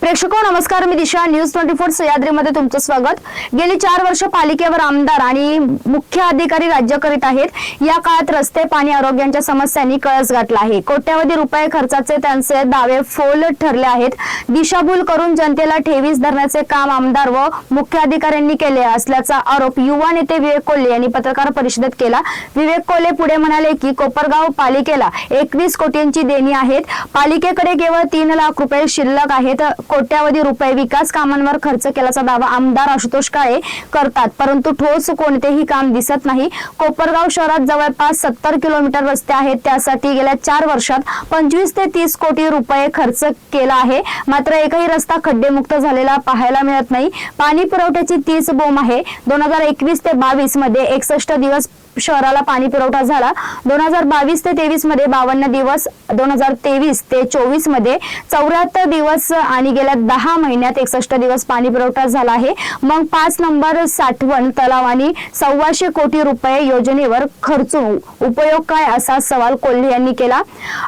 प्रेक्षको नमस्कार. मी Disha. News twenty four सह्याद्रीमध्ये तुमचं स्वागत. गेली चार वर्ष पालिकेवर आमदार आणि मुख्य अधिकारी राज्य करीत आहेत. या काळात रस्ते पाणी आरोग्यांच्या समस्यांनी कळस गाठला आहे. कोट्यावधी रुपये खर्चाचे त्यांचे दावे फोल ठरले आहेत. दिशाभूल करून जनतेला ठेवीस धरण्याचे काम आमदार व मुख्य अधिकाऱ्यांनी केले असल्याचा आरोप युवा नेते विवेक कोल्हे यांनी पत्रकार परिषदेत केला. विवेक कोल्हे पुढे म्हणाले की कोपरगाव पालिकेला एकवीस कोटींची देणी आहेत. पालिकेकडे केवळ तीन लाख रुपये शिल्लक आहेत. कोट्यावधी रुपये विकास कामांवर खर्च केल्याचा दावा आमदार आशुतोष काळे करतात. परंतु ठोस कोणतेही काम दिसत नाही. कोपरगाव शहरात जवळपास सत्तर किलोमीटर रस्ते आहेत. त्यासाठी गेल्या चार वर्षात पंचवीस ते तीस कोटी रुपये खर्च केला आहे. मात्र एकही रस्ता खड्डेमुक्त झालेला पाहायला मिळत नाही. पाणी पुरवठ्याची तीच बोंब आहे. दोन हजार एकवीस ते बावीसमध्ये एकसष्ट दिवस शहराला पाणी पुरवठा झाला. दोन हजार बावीस ते तेवीसमध्ये बावन्न दिवस दोन हजार तेवीस ते चोवीसमध्ये चौऱ्याहत्तर दिवस आणि गेल्या दहा महिन्यात एकसष्ट दिवस पाणी पुरवठा झाला आहे. मग पाच नंबर साठवण तलाव आणि सव्वाशे कोटी रुपये योजनेवर खर्च उपयोग काय असा सवाल कोल्हे यांनी केला.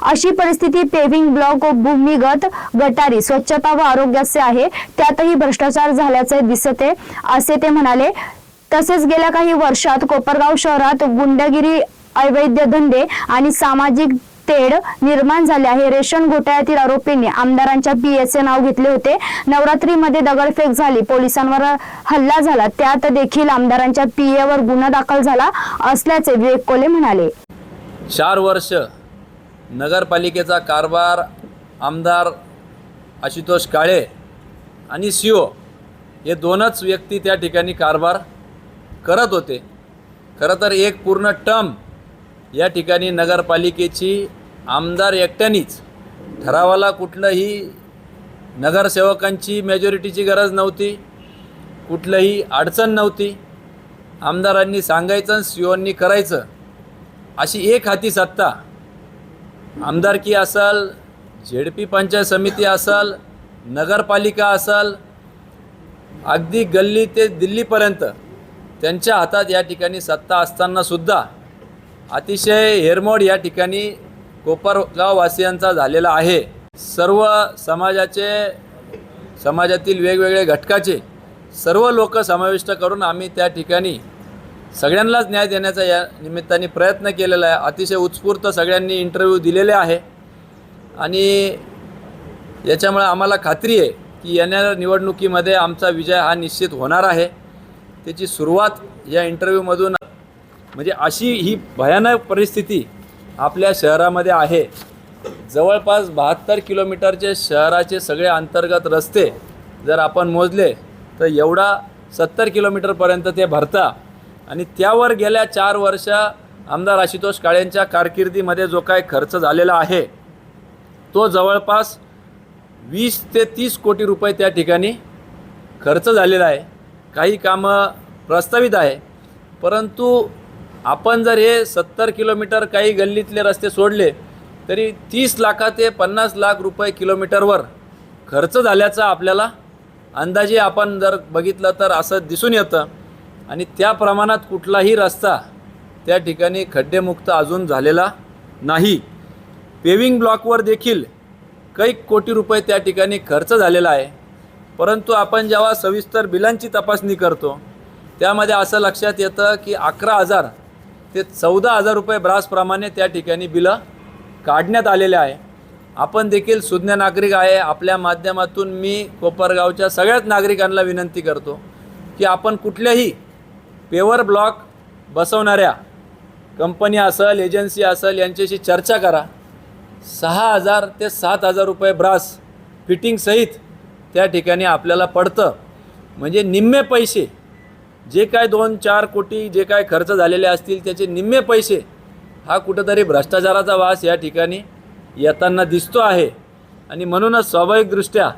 अशी परिस्थिती पेव्हिंग ब्लॉक भूमिगत गटारी स्वच्छता व आरोग्याचे आहे. त्यातही भ्रष्टाचार झाल्याचे दिसते असे ते म्हणाले. तसेच गेल्या काही वर्षात कोपरगाव शहरात गुंडगिरी अवैध धंदे आणि सामाजिक तेढ निर्माण झाले आहे. रेशन घोटाळ्यातील आरोपींनी आमदारांच्या पीएचे नाव घेतले होते. नवरात्रीमध्ये दगडफेक झाली. पोलिसांवर हल्ला झाला. त्यात देखील आमदारांच्या पीएवर गुन्हा दाखल झाला असल्याचे विवेक कोले म्हणाले. चार वर्ष नगरपालिकेचा कारभार आमदार आशुतोष काळे आणि सीओ हे दोनच व्यक्ती त्या ठिकाणी कारभार करत होते. खरं तर एक पूर्ण टर्म या ठिकाणी नगरपालिकेची आमदार एकट्यानेच. ठरावाला कुठलंही नगरसेवकांची मेजॉरिटीची गरज नव्हती. कुठलंही अडचण नव्हती. आमदारांनी सांगायचं सीओंनी करायचं. अशी एक हाती सत्ता. आमदारकी झेड झेडपी पंचायत समिती असाल नगरपालिका असाल अगदी गल्ली ते दिल्लीपर्यंत त्यांच्या हातात या ठिकाणी सत्ता असतानासुद्धा अतिशय हेरमोड या ठिकाणी कोपरगाववासियांचा झालेला आहे. सर्व समाजाचे समाजातील वेगवेगळे घटकाचे सर्व लोक समाविष्ट करून आम्ही त्या ठिकाणी सगळ्यांनाच न्याय देण्याचा या निमित्ताने प्रयत्न केलेला आहे. अतिशय उत्स्फूर्त सगळ्यांनी इंटरव्ह्यू दिलेले आहे. आणि याच्यामुळे आम्हाला खात्री आहे की येणाऱ्या निवडणुकीमध्ये आमचा विजय हा निश्चित होणार आहे. त्याची सुरुवात या इंटरव्ह्यूमधून म्हणजे अशी ही भयानक परिस्थिती आपल्या शहरामध्ये आहे. जवळपास बहात्तर किलोमीटरचे शहराचे सगळे अंतर्गत रस्ते जर आपण मोजले तर एवढा सत्तर किलोमीटरपर्यंत ते भरता. आणि त्यावर गेल्या चार वर्ष आमदार आशुतोष काळेंच्या कारकिर्दीमध्ये जो काय खर्च झालेला आहे तो जवळपास वीस ते तीस कोटी रुपये त्या ठिकाणी खर्च झालेला आहे. काही कामं प्रस्तावित आहे. परंतु आपण जर हे सत्तर किलोमीटर काही गल्लीतले रस्ते सोडले तरी तीस लाखा ते पन्नास लाख रुपये किलोमीटरवर खर्च झाल्याचा आपल्याला अंदाजे आपण जर बघितलं तर असं दिसून येतं. आणि त्या प्रमाणात कुठलाही रस्ता त्या ठिकाणी खड्डेमुक्त अजून झालेला नाही. पेविंग ब्लॉकवर देखील काही कोटी रुपये त्या ठिकाणी खर्च झालेला आहे. परंतु आपण जेव्हा सविस्तर बिलांची तपासणी करतो त्यामध्ये असं लक्षात येतं की अकरा हजार ते चौदा हजार रुपये ब्रासप्रमाणे त्या ठिकाणी बिलं काढण्यात आलेले आहे. आपण देखील सुज्ञ नागरिक आहे. आपल्या माध्यमातून मी कोपरगावच्या सगळ्याच नागरिकांना विनंती करतो की आपण कुठल्याही पेवर ब्लॉक बसवणाऱ्या कंपनी असेल एजन्सी असेल यांच्याशी चर्चा करा. सहा हजार ते सात हजार रुपये ब्रास फिटिंगसहित त्या ठिकाणी आपल्याला पडतं. म्हणजे निम्मे पैसे जे काय दोन चार कोटी जे काय खर्च झालेले असतील त्याचे निम्मे पैसे हा कुठंतरी भ्रष्टाचाराचा वास या ठिकाणी येताना दिसतो आहे. आणि म्हणूनच स्वाभाविकदृष्ट्या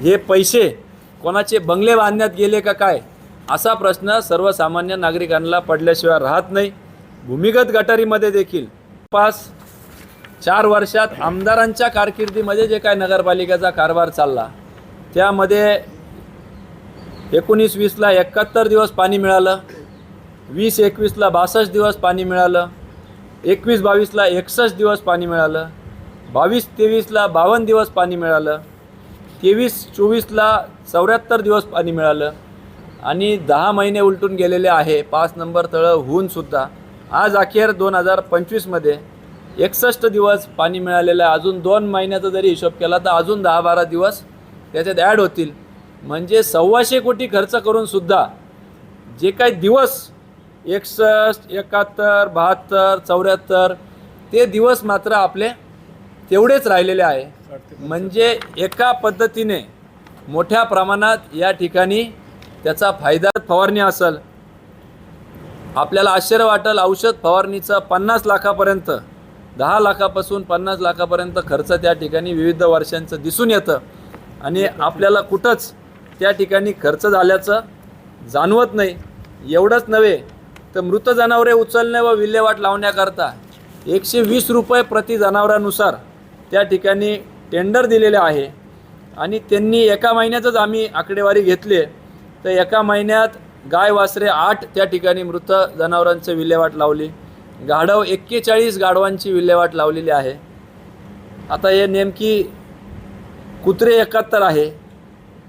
हे पैसे कोणाचे बंगले बांधण्यात गेले का काय असा प्रश्न सर्वसामान्य नागरिकांना पडल्याशिवाय राहत नाही. भूमिगत गटारीमध्ये देखील पास चार वर्षात आमदारांच्या कारकिर्दीमध्ये जे काय नगरपालिकेचा कारभार चालला त्यामध्ये एकोणीस वीसला एकाहत्तर दिवस पाणी मिळालं वीस एकवीसला बासष्ट दिवस पाणी मिळालं एकवीस बावीसला एकसष्ट दिवस पाणी मिळालं बावीस तेवीसला बावन्न दिवस पाणी मिळालं तेवीस चोवीसला चौऱ्याहत्तर दिवस पाणी मिळालं आणि दहा महिने उलटून गेलेले आहे. पाच नंबर तळं होऊनसुद्धा आज अखेर दोन हजार पंचवीसमध्ये एकसष्ट दिवस पाणी मिळालेलं आहे. अजून दोन महिन्याचा जरी हिशोब केला तर अजून दहा बारा दिवस त्याच्यात ॲड होतील. म्हणजे सव्वाशे कोटी खर्च करूनसुद्धा जे काही दिवस एकसष्ट एकाहत्तर बहात्तर चौऱ्याहत्तर ते दिवस मात्र आपले तेवढेच राहिलेले आहे. म्हणजे एका पद्धतीने मोठ्या प्रमाणात या ठिकाणी त्याचा फायदा फवारणी असेल. आपल्याला आश्चर्य वाटेल औषध फवारणीचं पन्नास लाखापर्यंत दहा लाखापासून पन्नास लाखापर्यंत खर्च त्या ठिकाणी विविध वर्षांचं दिसून येतं. आणि आपल्याला कुठंच त्या ठिकाणी खर्च झाल्याचं जाणवत नाही. एवढंच नव्हे तर मृत जनावरे उचलणे व विल्हेवाट लावण्याकरता एकशे वीस रुपये प्रति जनावरानुसार त्या ठिकाणी टेंडर दिलेले आहे. आणि त्यांनी एका महिन्यातच आम्ही आकडेवारी घेतली तर एका महिन्यात गाय वासरे आठ त्या ठिकाणी मृत जनावरांची विल्हेवाट लावली. गाढव एक्केचाळीस गाढवांची विल्हेवाट लावलेली आहे. आता हे नेमकी कुत्रे एकाहत्तर आहे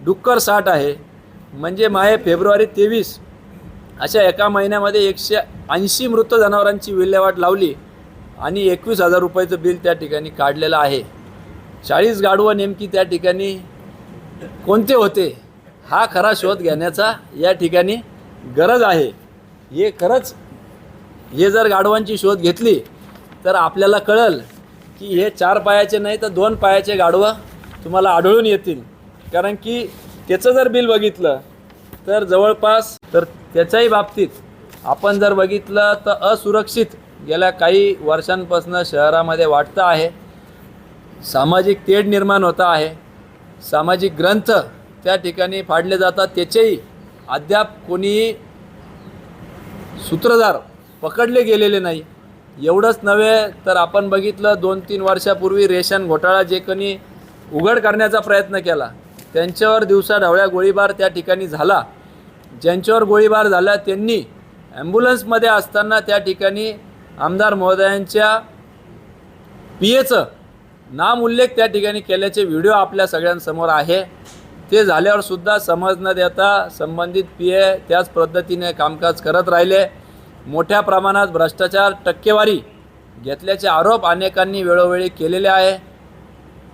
डुक्कर साठ आहे म्हणजे माहे फेब्रुवारी तेवीस अशा एका महिन्यामध्ये एकशे ऐंशी मृत जनावरांची विल्हेवाट लावली आणि एकवीस हजार रुपयाचं बिल त्या ठिकाणी काढलेलं आहे. चाळीस गाढवं नेमकी त्या ठिकाणी कोणते होते हा खरा शोध घेण्याचा या ठिकाणी गरज आहे. हे खरंच हे जर गाढवांची शोध घेतली तर आपल्याला कळल की हे चार पायाचे नाही तर दोन पायाचे गाढवं तुम्हाला आढळून येतील. कारण की त्याचं जर बिल बघितलं तर जवळपास तर त्याच्याही बाबतीत आपण जर बघितलं तर असुरक्षित गेल्या काही वर्षांपासून शहरामध्ये वाटतं आहे. सामाजिक तेढ निर्माण होता आहे. सामाजिक ग्रंथ त्या ठिकाणी फाडले जातात. त्याचेही अद्याप कोणीही सूत्रधार पकडले गेलेले नाही. एवढंच नव्हे तर आपण बघितलं दोन तीन वर्षापूर्वी रेशन घोटाळा जे कोणी उघड करण्याचा प्रयत्न केला. त्यांच्यावर दिवसा ढवळ्या गोळीबार त्या ठिकाणी झाला. ज्यांच्यावर गोळीबार झाला त्यांनी ॲम्ब्युलन्समध्ये असताना त्या ठिकाणी आमदार महोदयांच्या पी एचं नाम उल्लेख त्या ठिकाणी केल्याचे व्हिडिओ आपल्या सगळ्यांसमोर आहे. ते झाल्यावर सुद्धा समज न देता संबंधित पी ए त्याच पद्धतीने कामकाज करत राहिले. मोठ्या प्रमाणात भ्रष्टाचार टक्केवारी घेतल्याचे आरोप अनेकांनी वेळोवेळी केलेले आहे.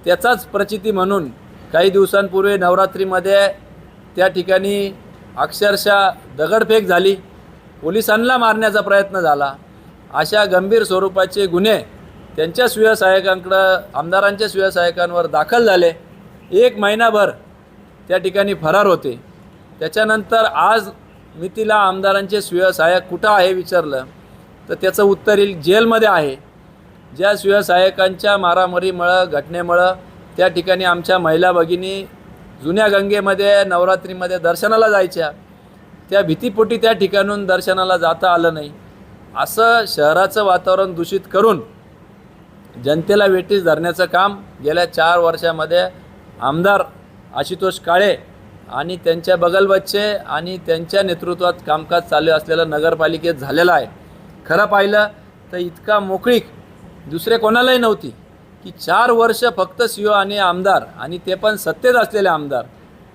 त्याचाच प्रचिती म्हणून काही दिवसांपूर्वी नवरात्रीमध्ये त्या ठिकाणी अक्षरशः दगडफेक झाली. पोलिसांना मारण्याचा प्रयत्न झाला. अशा गंभीर स्वरूपाचे गुन्हे त्यांच्या सुव्यसहायकांकडं आमदारांच्या सुव्यसहायकांवर दाखल झाले. एक महिनाभर त्या ठिकाणी फरार होते. त्याच्यानंतर आज मी तिला आमदारांचे सुव्यसहायक कुठं आहे विचारलं? तर त्याचं उत्तर येईल जेलमध्ये आहे. ज्या सुव्यसहायकांच्या मारामारीमुळं घटनेमुळं त्या ठिकाणी आमच्या महिला भगिनी जुन्या गंगेमध्ये नवरात्रीमध्ये दर्शनाला जायच्या. त्या भीतीपोटी त्या ठिकाणून दर्शनाला जाता आलं नाही. असं शहराचं वातावरण दूषित करून जनतेला वेटीस धरण्याचं काम गेल्या चार वर्षामध्ये आमदार आशुतोष काळे आणि त्यांच्या बगलबच्चे आणि त्यांच्या नेतृत्वात कामकाज चालू असलेलं नगरपालिकेत झालेलं आहे. खरं पाहिलं तर इतका मोकळीक दुसरे कोणालाही नव्हती की चार वर्ष फक्त सी आणि आमदार आणि ते पण सत्तेत असलेले आमदार.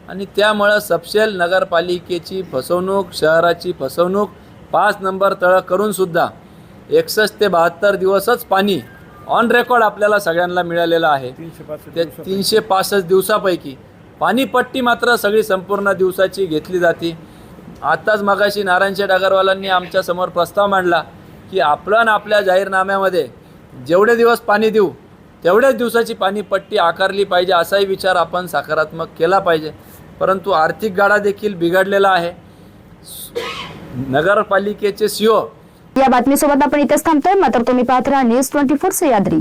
आणि त्यामुळं सपशेल नगरपालिकेची फसवणूक शहराची फसवणूक पाच नंबर तळं करूनसुद्धा एकसष्ट ते बहात्तर दिवसच पाणी ऑन रेकॉर्ड आपल्याला सगळ्यांना मिळालेलं आहे. तीनशे पासष्ट दिवसापैकी. पाणीपट्टी मात्र सगळी संपूर्ण दिवसाची घेतली जाते. आत्ताच मगाशी नारायणशेठ अगरवालांनी आमच्यासमोर प्रस्ताव मांडला की आपण आपल्या जाहीरनाम्यामध्ये जेवढे दिवस पाणी देऊ तेवढ्याच दिवसाची पाणीपट्टी आकारली पाहिजे असाही विचार आपण सकारात्मक केला पाहिजे. परंतु आर्थिक गाडा देखील बिघडलेला आहे. नगरपालिकेचे सीओ या बातमीसोबत आपण इथेच थांबतोय. मात्र तुम्ही पाहत राहा न्यूज ट्वेंटी फोर सह्याद्री